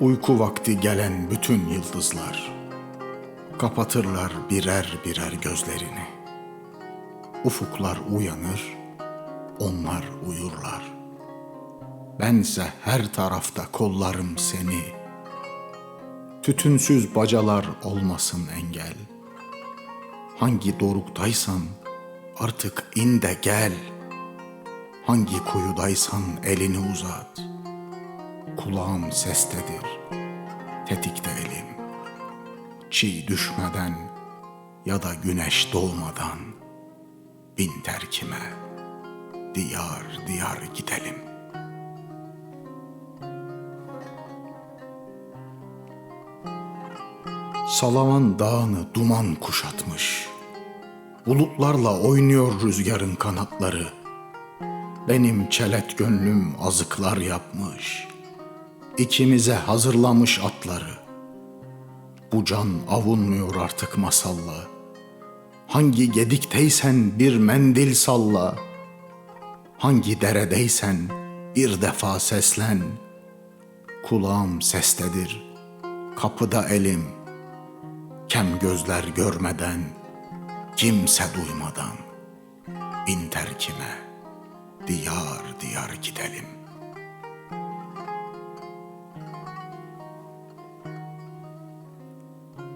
Uyku vakti gelen bütün yıldızlar kapatırlar birer birer gözlerini. Ufuklar uyanır, onlar uyurlar. Bense her tarafta kollarım seni. Tütünsüz bacalar olmasın engel. Hangi doruktaysan artık in de gel. Hangi kuyudaysan elini uzat. Kulağım sestedir, tetikte elim. Çiğ düşmeden ya da güneş doğmadan bin terkime diyar diyar gidelim. Salaman dağını duman kuşatmış. Bulutlarla oynuyor rüzgarın kanatları. Benim çelet gönlüm azıklar yapmış. İkimize hazırlamış atları. Bu can avunmuyor artık masalla. Hangi gedikteysen bir mendil salla. Hangi deredeysen bir defa seslen. Kulağım sestedir, kapıda elim. Kem gözler görmeden, kimse duymadan. Bin terkime, diyar diyar gidelim.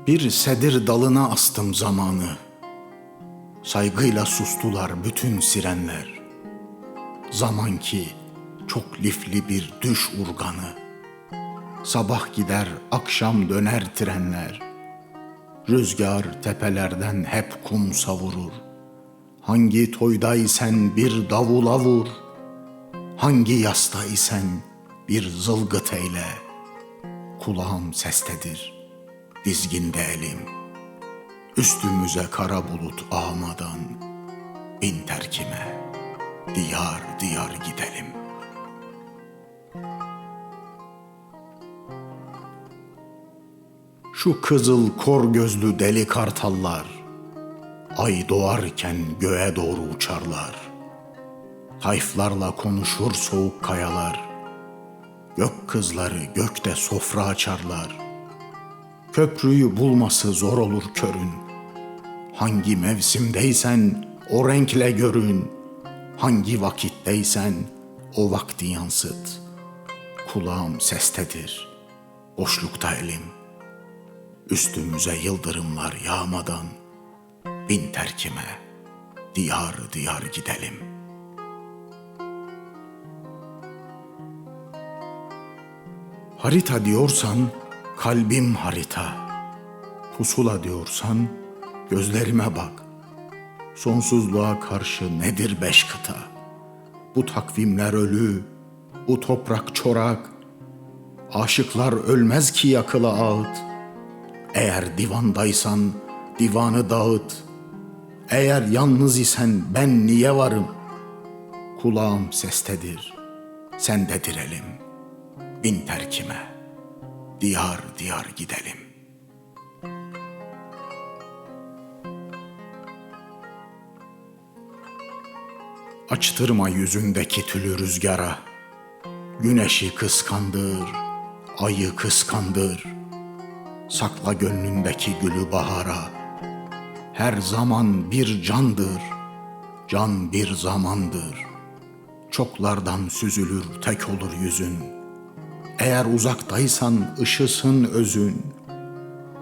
Bir sedir dalına astım zamanı. Saygıyla sustular bütün sirenler. Zaman ki çok lifli bir düş urganı. Sabah gider, akşam döner trenler. Rüzgar tepelerden hep kum savurur. Hangi toydaysen bir davula vur. Hangi yastaysen bir zılgıt eyle. Kulağım sestedir, dizginde elim. Üstümüze kara bulut ağmadan bin terkime diyar diyar gidelim. Şu kızıl kor gözlü deli kartallar ay doğarken göğe doğru uçarlar. Hayflarla konuşur soğuk kayalar. Gök kızları gökte sofra açarlar. Köprüyü bulması zor olur körün. Hangi mevsimdeysen o renkle görün. Hangi vakitteysen o vakti yansıt. Kulağım sestedir, boşlukta elim. Üstümüze yıldırımlar yağmadan bin terkime diyar diyar gidelim. Harita diyorsan kalbim harita. Pusula diyorsan gözlerime bak. Sonsuzluğa karşı nedir beş kıta? Bu takvimler ölü, bu toprak çorak. Aşıklar ölmez ki yakıla ağıt. Eğer divandaysan divanı dağıt. Eğer yalnız isen ben niye varım? Kulağım sestedir, sendedir elim. Bin terkime, diyar diyar gidelim. Açtırma yüzündeki tülü rüzgara. Güneşi kıskandır, ayı kıskandır. Sakla gönlündeki gülü bahara. Her zaman bir candır, can bir zamandır. Çoklardan süzülür tek olur yüzün. Eğer uzaktaysan ışısın özün.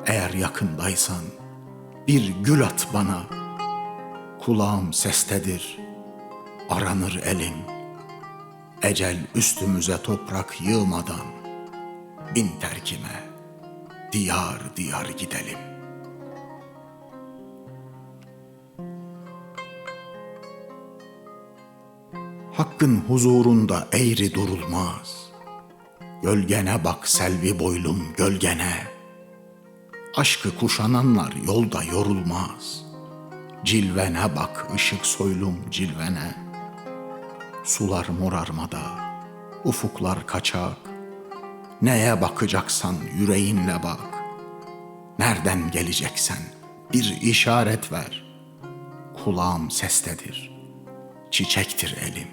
Eğer yakındaysan bir gül at bana. Kulağım sestedir, aranır elim. Ecel üstümüze toprak yığmadan bin terkime diyar diyar gidelim. Hakkın huzurunda eğri durulmaz. Gölgene bak selvi boylum gölgene. Aşkı kuşananlar yolda yorulmaz. Cilvene bak ışık soylum cilvene. Sular morarmada, ufuklar kaçak. Neye bakacaksan yüreğinle bak. Nereden geleceksen bir işaret ver. Kulağım sestedir, çiçektir elim.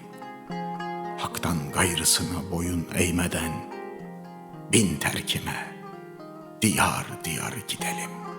Hak'tan gayrısına boyun eğmeden bin terkime, diyar diyar gidelim.